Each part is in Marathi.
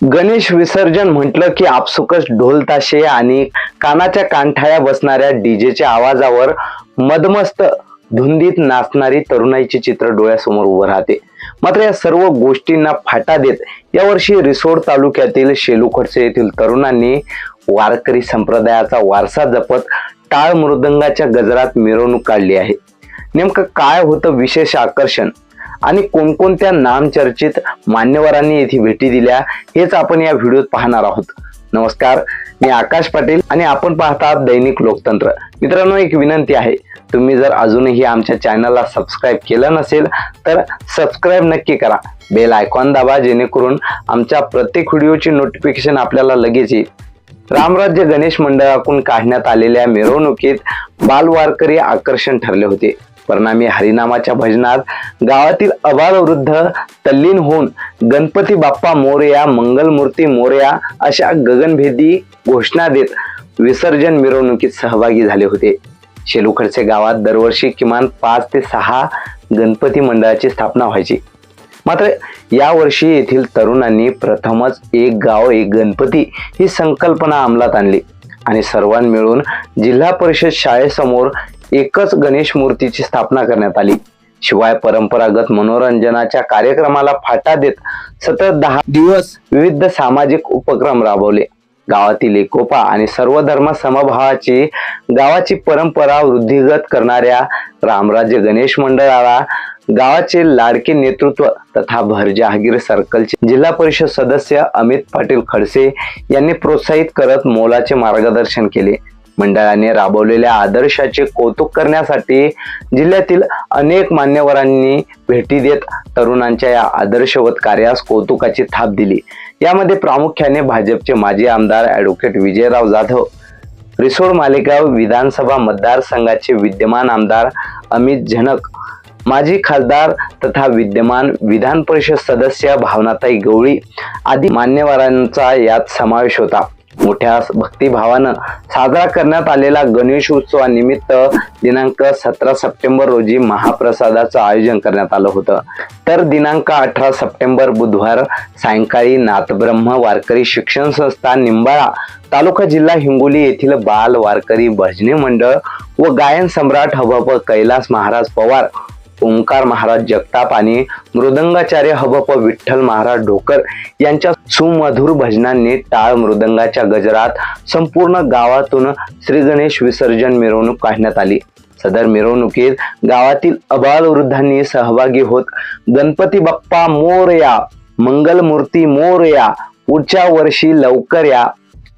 गणेश विसर्जन म्हटलं की आपसुकच ढोल ताशे आणि कानाच्या कानठाळ्या बसणाऱ्या डीजेच्या आवाजावर मदमस्त धुंदीत नाचणारी तरुणाईचे चित्र डोळ्यासमोर उभं राहते. मात्र या सर्व गोष्टींना फाटा देत यावर्षी रिसोड तालुक्यातील शेलुखडसे येथील तरुणांनी वारकरी संप्रदायाचा वारसा जपत टाळ मृदंगाच्या गजरात मिरवणूक काढली आहे. नेमकं काय होतं विशेष आकर्षण? आणि कोणकोणत्या नामचर्चित मान्यवरांनी येथे भेटी दिल्या हेच आपण या व्हिडिओत पाहणार आहोत. नमस्कार मी आकाश पाटील आणि आपण पाहतात दैनिक लोकतंत्र. मित्रांनो एक विनंती आहे तुम्ही जर अजूनही आमच्या चॅनलला सबस्क्राईब केलं नसेल तर सबस्क्राईब नक्की करा. बेल आयकॉन दाबा जेणेकरून आमच्या प्रत्येक व्हिडिओची नोटिफिकेशन आपल्याला लगेच येईल. रामराज्य गणेश मंडळाकडून काढण्यात आलेल्या मिरवणुकीत बालवारकरी आकर्षण ठरले होते. परिणामी हरिनामाच्या भजनात गावातील अबालवृद्ध तल्लीन होऊन गणपती बाप्पा मोरया मंगलमूर्ती मोरया अशा गगनभेदी घोषणा देत विसर्जन मिरवणुकीत सहभागी झाले होते. शेलुखडचे गावात दरवर्षी किमान पाच ते सहा गणपती मंडळाची स्थापना व्हायची. मात्र यावर्षी येथील तरुणांनी प्रथमच एक गाव एक गणपती ही संकल्पना अंमलात आणली आणि सर्वांनी मिळून जिल्हा परिषद शाळेसमोर एकच गणेश मूर्तीची स्थापना करण्यात आली. शिवाय परंपरागत मनोरंजनाच्या कार्यक्रमाला फाटा देत सतत दहा दिवस विविध सामाजिक उपक्रम राबवले. गावातील एकोपा आणि सर्व धर्म समभावाची गावाची परंपरा वृद्धिगत करणाऱ्या रामराज्य गणेश मंडळाला गावाचे लाडके नेतृत्व तथा भर जहागीर सर्कलचे जिल्हा परिषद सदस्य अमित पाटील खडसे यांनी प्रोत्साहित करत मोलाचे मार्गदर्शन केले. मंडळाने राबवलेल्या आदर्शाचे कौतुक करण्यासाठी जिल्ह्यातील अनेक मान्यवरांनी भेटी देत तरुणांच्या या आदर्शवत कार्यास कौतुकाची थाप दिली. यामध्ये प्रामुख्याने भाजपचे माजी आमदार ॲडव्होकेट विजयराव जाधव रिसोड मालेगाव विधानसभा मतदारसंघाचे विद्यमान आमदार अमित झनक माजी खासदार तथा विद्यमान विधान परिषद सदस्य भावनाताई गवळी आदी मान्यवरांचा यात समावेश होता. मोठ्या भक्तिभावानं साजरा करण्यात आलेला गणेश उत्सवानिमित्त दिनांक सतरा सप्टेंबर रोजी महाप्रसादाचं आयोजन करण्यात आलं होतं. तर दिनांक अठरा सप्टेंबर बुधवार सायंकाळी नाथब्रह्म वारकरी शिक्षण संस्था निंबाळा तालुका जिल्हा हिंगोली येथील बाल वारकरी भजने मंडळ व गायन सम्राट हबप कैलास महाराज पवार ओंकार महाराज जगताप आणि मृदंगाचार्य हबप विठ्ठल महाराज ढोकर यांच्या सुमधुर भजनांनी टाळ मृदंगाच्या गजरात संपूर्ण गावातून श्री गणेश विसर्जन मिरवणूक काढण्यात आली. सदर मिरवणुकीत गावातील अबाल वृद्धांनी सहभागी होत गणपती बाप्पा मोरया मंगलमूर्ती मोरया पुढच्या वर्षी लवकर या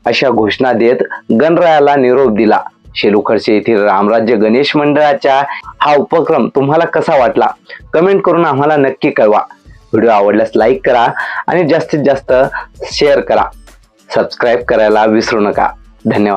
अशा घोषणा देत गणरायाला निरोप दिला. शेलुखरचे येथील रामराज्य गणेश मंडळाच्या हा उपक्रम तुम्हाला कसा वाटला? कमेंट करून आम्हाला नक्की कळवा. व्हिडिओ आवडल्यास लाईक करा आणि जास्तीत जास्त शेअर करा. सबस्क्राईब करायला विसरू नका. धन्यवाद.